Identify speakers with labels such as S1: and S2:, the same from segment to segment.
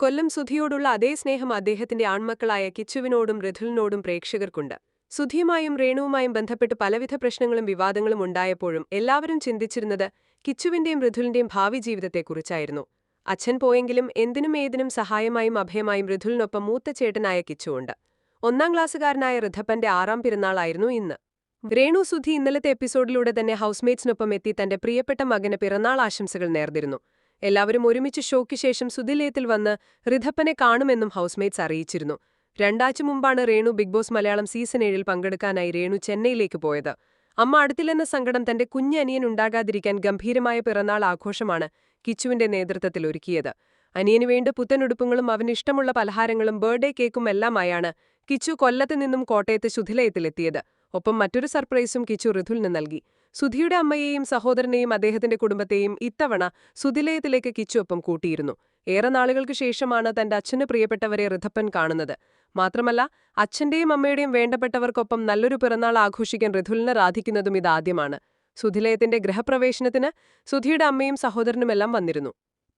S1: കൊല്ലം സുധിയോടുള്ള അതേ സ്നേഹം അദ്ദേഹത്തിന്റെ ആൺമക്കളായ കിച്ചുവിനോടും റിഥുലിനോടും പ്രേക്ഷകർക്കുണ്ട്. സുധിയുമായും രേണുവുമായും ബന്ധപ്പെട്ട് പലവിധ പ്രശ്നങ്ങളും വിവാദങ്ങളും ഉണ്ടായപ്പോഴും എല്ലാവരും ചിന്തിച്ചിരുന്നത് കിച്ചുവിന്റെയും റിഥുലിന്റെയും ഭാവി ജീവിതത്തെക്കുറിച്ചായിരുന്നു. അച്ഛൻ പോയെങ്കിലും എന്തിനും ഏതിനും സഹായമായും അഭയമായും റിഥുലിനൊപ്പം മൂത്ത ചേട്ടനായ കിച്ചുവുണ്ട് ഒന്നാം ക്ലാസ്സുകാരനായ ഋഥപ്പന്റെ ആറാം പിറന്നാളായിരുന്നു ഇന്ന്. രേണു സുധി ഇന്നലത്തെ എപ്പിസോഡിലൂടെ തന്നെ ഹൗസ്മേറ്റ്സിനൊപ്പം എത്തി തന്റെ പ്രിയപ്പെട്ട മകന് പിറന്നാൾ ആശംസകൾ നേർന്നിരുന്നു. എല്ലാവരും ഒരുമിച്ച് ഷോയ്ക്ക് ശേഷം സുധിലയത്തിൽ വന്ന് ഋഥപ്പനെ കാണുമെന്നും ഹൗസ്മേറ്റ്സ് അറിയിച്ചിരുന്നു. രണ്ടാഴ്ച മുമ്പാണ് Renu big boss Malayalam season ഏഴിൽ പങ്കെടുക്കാനായി രേണു ചെന്നൈയിലേക്ക് പോയത്. അമ്മ അടുത്തില്ലെന്ന സങ്കടം തന്റെ കുഞ്ഞനിയൻ ഉണ്ടാകാതിരിക്കാൻ ഗംഭീരമായ പിറന്നാൾ ആഘോഷമാണ് കിച്ചുവിന്റെ നേതൃത്വത്തിൽ ഒരുക്കിയത്. അനിയന് വേണ്ട പുത്തനുടുപ്പുകളും അവനിഷ്ടമുള്ള പലഹാരങ്ങളും ബർത്ത്ഡേ കേക്കും എല്ലാമായാണ് കിച്ചു കൊല്ലത്ത് നിന്നും കോട്ടയത്ത് ശുഥിലയത്തിലെത്തിയത് ഒപ്പം മറ്റൊരു സർപ്രൈസും കിച്ചു ഋഥുലിന് നൽകി. സുധിയുടെ അമ്മയെയും സഹോദരനെയും അദ്ദേഹത്തിന്റെ കുടുംബത്തെയും ഇത്തവണ സുധിലയത്തിലേക്ക് കിച്ചുവൊപ്പം കൂട്ടിയിരുന്നു. ഏറെ നാളുകൾക്ക് ശേഷമാണ് തന്റെ അച്ഛന് പ്രിയപ്പെട്ടവരെ ഋഥപ്പൻ കാണുന്നത്. മാത്രമല്ല അച്ഛന്റെയും അമ്മയുടെയും വേണ്ടപ്പെട്ടവർക്കൊപ്പം നല്ലൊരു പിറന്നാൾ ആഘോഷിക്കാൻ ഋഥുലിനെ രാധിക്കുന്നതും ഇതാദ്യമാണ്. സുധിലയത്തിന്റെ ഗൃഹപ്രവേശനത്തിന് സുധിയുടെ അമ്മയും സഹോദരനുമെല്ലാം വന്നിരുന്നു.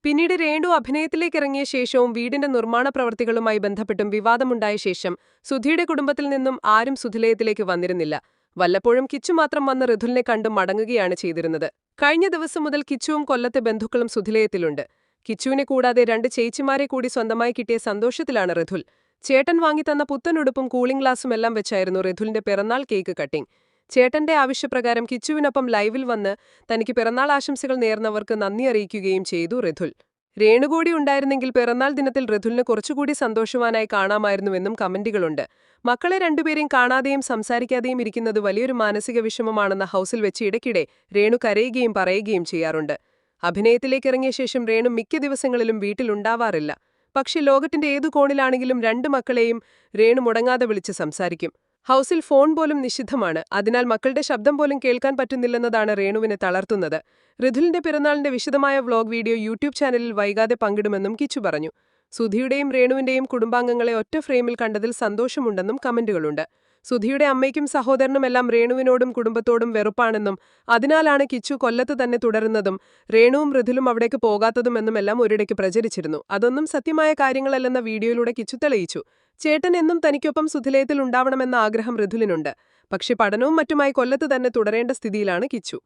S1: പിന്നീട് രേണു അഭിനയത്തിലേക്കിറങ്ങിയ ശേഷവും വീടിന്റെ നിർമ്മാണ പ്രവൃത്തികളുമായി ബന്ധപ്പെട്ടും വിവാദമുണ്ടായ ശേഷം സുധിയുടെ കുടുംബത്തിൽ നിന്നും ആരും സുധിലയത്തിലേക്ക് വന്നിരുന്നില്ല. വല്ലപ്പോഴും കിച്ചു മാത്രം വന്ന് റിഥുലിനെ കണ്ടും മടങ്ങുകയാണ് ചെയ്തിരുന്നത്. കഴിഞ്ഞ ദിവസം മുതൽ കിച്ചുവും കൊല്ലത്തെ ബന്ധുക്കളും സുധിലയത്തിലുണ്ട്. കിച്ചുവിനെ കൂടാതെ രണ്ട് ചേച്ചിമാരെ കൂടി സ്വന്തമായി കിട്ടിയ സന്തോഷത്തിലാണ് റിഥുൽ ചേട്ടൻ വാങ്ങിത്തന്ന പുത്തനുടുപ്പും കൂളിംഗ് ഗ്ലാസും എല്ലാം വെച്ചായിരുന്നു റിഥുലിന്റെ പിറന്നാൾ കേക്ക് കട്ടിംഗ്. ചേട്ടന്റെ ആവശ്യപ്രകാരം കിച്ചുവിനൊപ്പം ലൈവിൽ വന്ന് തനിക്ക് പിറന്നാൾ ആശംസകൾ നേർന്നവർക്ക് നന്ദി അറിയിക്കുകയും ചെയ്തു ഋഥുൽ രേണുകൂടി ഉണ്ടായിരുന്നെങ്കിൽ പിറന്നാൾ ദിനത്തിൽ ഋഥുലിന് കുറച്ചുകൂടി സന്തോഷവാനായി കാണാമായിരുന്നുവെന്നും കമന്റുകളുണ്ട്. മക്കളെ രണ്ടുപേരെയും കാണാതെയും സംസാരിക്കാതെയും ഇരിക്കുന്നത് വലിയൊരു മാനസിക വിഷമമാണെന്ന ഹൗസിൽ വെച്ച് ഇടയ്ക്കിടെ രേണു കരയുകയും പറയുകയും ചെയ്യാറുണ്ട്. അഭിനയത്തിലേക്ക് ഇറങ്ങിയ ശേഷം രേണു മിക്ക ദിവസങ്ങളിലും വീട്ടിലുണ്ടാവാറില്ല പക്ഷെ ലോകത്തിന്റെ ഏതു കോണിലാണെങ്കിലും രണ്ടു മക്കളെയും രേണു മുടങ്ങാതെ വിളിച്ച് സംസാരിക്കും. ഹൗസിൽ ഫോൺ പോലും നിഷിദ്ധമാണ്. അതിനാൽ മക്കളുടെ ശബ്ദം പോലും കേൾക്കാൻ പറ്റുന്നില്ലെന്നതാണ് രേണുവിനെ തളർത്തുന്നത്. ഋഥുലിന്റെ പിറന്നാളിന്റെ വിശദമായ വ്ലോഗ് വീഡിയോ യൂട്യൂബ് ചാനലിൽ വൈകാതെ പങ്കിടുമെന്നും കിച്ചു പറഞ്ഞു. സുധിയുടെയും രേണുവിന്റെയും കുടുംബാംഗങ്ങളെ ഒറ്റ ഫ്രെയിമിൽ കണ്ടതിൽ സന്തോഷമുണ്ടെന്നും കമന്റുകളുണ്ട്. സുധിയുടെ അമ്മയ്ക്കും സഹോദരനുമെല്ലാം രേണുവിനോടും കുടുംബത്തോടും വെറുപ്പാണെന്നും അതിനാലാണ് കിച്ചു കൊല്ലത്ത് തന്നെ തുടരുന്നതും രേണുവും മൃദുലും അവിടേക്ക് പോകാത്തതുമെന്നുമെല്ലാം ഒരിടയ്ക്ക് പ്രചരിച്ചിരുന്നു. അതൊന്നും സത്യമായ കാര്യങ്ങളല്ലെന്ന വീഡിയോയിലൂടെ കിച്ചു തെളിയിച്ചു. ചേട്ടൻ എന്നും തനിക്കൊപ്പം സുധിലയത്തിൽ ഉണ്ടാവണമെന്ന ആഗ്രഹം മൃദുലിനുണ്ട്. പക്ഷെ പഠനവും മറ്റുമായി കൊല്ലത്ത് തന്നെ തുടരേണ്ട സ്ഥിതിയിലാണ് കിച്ചു.